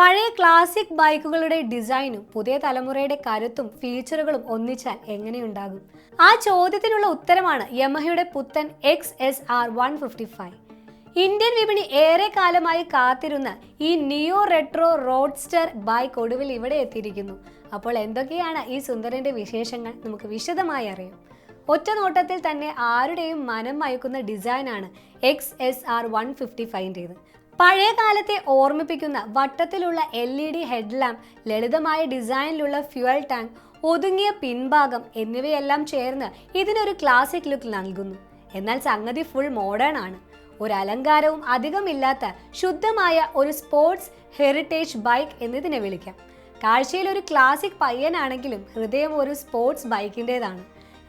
പഴയ ക്ലാസിക് ബൈക്കുകളുടെ ഡിസൈനും പുതിയ തലമുറയുടെ കരുത്തും ഫീച്ചറുകളും ഒന്നിച്ചാൽ എങ്ങനെയുണ്ടാകും? ആ ചോദ്യത്തിനുള്ള ഉത്തരമാണ് യമഹയുടെ പുത്തൻ X S R one fifty five Indian വിപണി ഏറെ കാലമായി കാത്തിരുന്ന ഈ നിയോ റെട്രോ റോഡ്സ്റ്റർ ബൈക്ക് ഒടുവിൽ ഇവിടെ എത്തിയിരിക്കുന്നു. അപ്പോൾ എന്തൊക്കെയാണ് ഈ സുന്ദരന്റെ വിശേഷങ്ങൾ നമുക്ക് വിശദമായി അറിയാം. ഒറ്റ നോട്ടത്തിൽ തന്നെ ആരുടെയും മനം മയക്കുന്ന ഡിസൈനാണ് X S R one fifty ഫൈവിന്റേത് പഴയ കാലത്തെ ഓർമ്മിപ്പിക്കുന്ന വട്ടത്തിലുള്ള എൽ ഇ ഡി ഹെഡ്ലാമ്പ് ലളിതമായ ഡിസൈനിലുള്ള ഫ്യുവൽ ടാങ്ക് ഒതുങ്ങിയ പിൻഭാഗം എന്നിവയെല്ലാം ചേർന്ന് ഇതിനൊരു ക്ലാസിക് ലുക്ക് നൽകുന്നു. എന്നാൽ സംഗതി ഫുൾ മോഡേൺ ആണ്. ഒരു അലങ്കാരവും അധികമില്ലാത്ത ശുദ്ധമായ ഒരു സ്പോർട്സ് ഹെറിറ്റേജ് ബൈക്ക് എന്നതിനെ വിളിക്കാം. കാഴ്ചയിൽ ഒരു ക്ലാസിക് പയ്യനാണെങ്കിലും ഹൃദയം ഒരു സ്പോർട്സ് ബൈക്കിന്റെതാണ്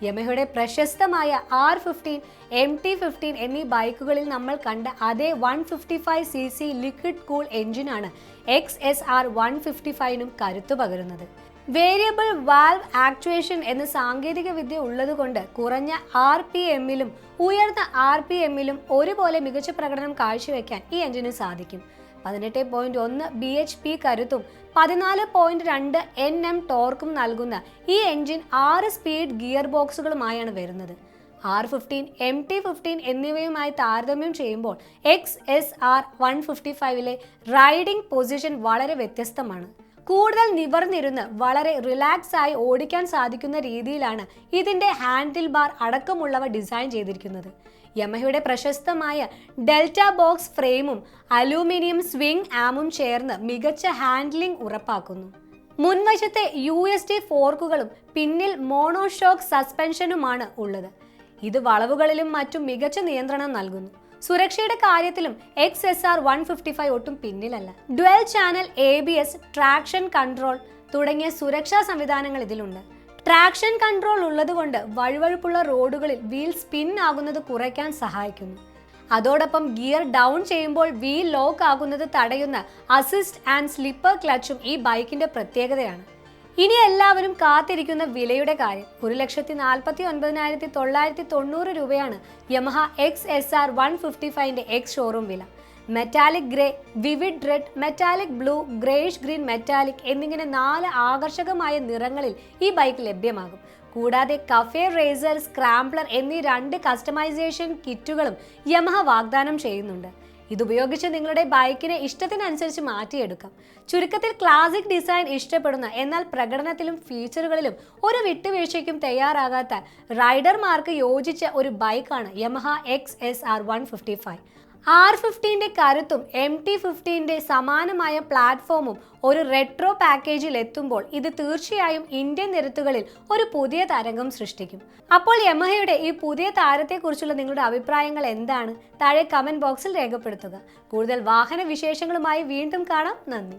യമഹയുടെ പ്രശസ്തമായ R fifteen M T fifteen എന്നീ ബൈക്കുകളിൽ നമ്മൾ കണ്ട അതേ one fifty five C C liquid cool എഞ്ചിനാണ് X S R one fifty ഫൈവിനും കരുത്തു പകരുന്നത്. വേരിയബിൾ വാൽവ് ആക്ച്വേഷൻ എന്ന സാങ്കേതിക വിദ്യ ഉള്ളതുകൊണ്ട് കുറഞ്ഞ ആർ പി എമ്മിലും ഉയർന്ന ആർ പി എമ്മിലും ഒരുപോലെ മികച്ച പ്രകടനം കാഴ്ചവെക്കാൻ ഈ എഞ്ചിന് സാധിക്കും. പതിനെട്ട് പോയിന്റ് ഒന്ന് ബി എച്ച് പി കരുത്തും പതിനാല് പോയിന്റ് രണ്ട് എൻ എം ടോർക്കും നൽകുന്ന ഈ എഞ്ചിൻ ആറ് സ്പീഡ് ഗിയർ ബോക്സുകളുമായാണ് വരുന്നത്. R fifteen M T fifteen എന്നിവയുമായി താരതമ്യം ചെയ്യുമ്പോൾ X S R one fifty ഫൈവിലെ riding position വളരെ വ്യത്യസ്തമാണ്. കൂടുതൽ നിവർന്നിരുന്ന് വളരെ റിലാക്സ് ആയി ഓടിക്കാൻ സാധിക്കുന്ന രീതിയിലാണ് ഇതിന്റെ ഹാൻഡിൽ ബാർ അടക്കമുള്ളവ ഡിസൈൻ ചെയ്തിരിക്കുന്നത്. യമഹയുടെ പ്രശസ്തമായ ഡെൽറ്റ ബോക്സ് ഫ്രെയിമും അലൂമിനിയം സ്വിംഗ് ആമും ചേർന്ന് മികച്ച ഹാൻഡ്ലിംഗ് ഉറപ്പാക്കുന്നു. മുൻവശത്തെ യു എസ് ഡി ഫോർക്കുകളും പിന്നിൽ മോണോഷോക്ക് സസ്പെൻഷനുമാണ് ഉള്ളത്. ഇത് വളവുകളിലും മറ്റും മികച്ച നിയന്ത്രണം നൽകുന്നു. സുരക്ഷയുടെ കാര്യത്തിലും X S R one fifty five ഒട്ടും പിന്നിലല്ല. Dual channel A B S traction control തുടങ്ങിയ സുരക്ഷാ സംവിധാനങ്ങൾ ഇതിലുണ്ട്. ട്രാക്ഷൻ കൺട്രോൾ ഉള്ളതുകൊണ്ട് വഴുവഴുപ്പുള്ള റോഡുകളിൽ വീൽ സ്പിൻ ആകുന്നത് കുറയ്ക്കാൻ സഹായിക്കുന്നു. അതോടൊപ്പം ഗിയർ ഡൗൺ ചെയ്യുമ്പോൾ വീൽ ലോക്ക് ആകുന്നത് തടയുന്ന അസിസ്റ്റ് ആൻഡ് സ്ലിപ്പർ ക്ലച്ചും ഈ ബൈക്കിന്റെ പ്രത്യേകതയാണ്. ഇനി എല്ലാവരും കാത്തിരിക്കുന്ന വിലയുടെ കാര്യം. ഒരു ലക്ഷത്തി നാൽപ്പത്തി ഒൻപതിനായിരത്തി തൊള്ളായിരത്തി തൊണ്ണൂറ് രൂപയാണ് Yamaha X S R one fifty ഫൈവിന്റെ ex showroom വില. Metallic grey vivid red metallic blue greyish green metallic എന്നിങ്ങനെ നാല് ആകർഷകമായ നിറങ്ങളിൽ ഈ ബൈക്ക് ലഭ്യമാകും. കൂടാതെ കഫേ റേസർ സ്ക്രാംബ്ലർ എന്നീ രണ്ട് കസ്റ്റമൈസേഷൻ കിറ്റുകളും യമഹ വാഗ്ദാനം ചെയ്യുന്നുണ്ട്. ഇതുപയോഗിച്ച് നിങ്ങളുടെ ബൈക്കിനെ ഇഷ്ടത്തിനനുസരിച്ച് മാറ്റിയെടുക്കാം. ചുരുക്കത്തിൽ ക്ലാസിക് ഡിസൈൻ ഇഷ്ടപ്പെടുന്ന എന്നാൽ പ്രകടനത്തിലും ഫീച്ചറുകളിലും ഒരു വിട്ടുവീഴ്ചയ്ക്കും തയ്യാറാകാത്ത റൈഡർമാർക്ക് യോജിച്ച ഒരു ബൈക്കാണ് Yamaha X S R one fifty five. R ഫിഫ്റ്റീന്റെ കരുത്തും എം ടി ഫിഫ്റ്റീന്റെ സമാനമായ പ്ലാറ്റ്ഫോമും ഒരു റെട്രോ പാക്കേജിൽ എത്തുമ്പോൾ ഇത് തീർച്ചയായും ഇന്ത്യൻ നിരത്തുകളിൽ ഒരു പുതിയ തരംഗം സൃഷ്ടിക്കും. അപ്പോൾ യമഹയുടെ ഈ പുതിയ താരത്തെക്കുറിച്ചുള്ള നിങ്ങളുടെ അഭിപ്രായങ്ങൾ എന്താണ്? താഴെ കമന്റ് ബോക്സിൽ രേഖപ്പെടുത്തുക. കൂടുതൽ വാഹന വിശേഷങ്ങളുമായി വീണ്ടും കാണാം. നന്ദി.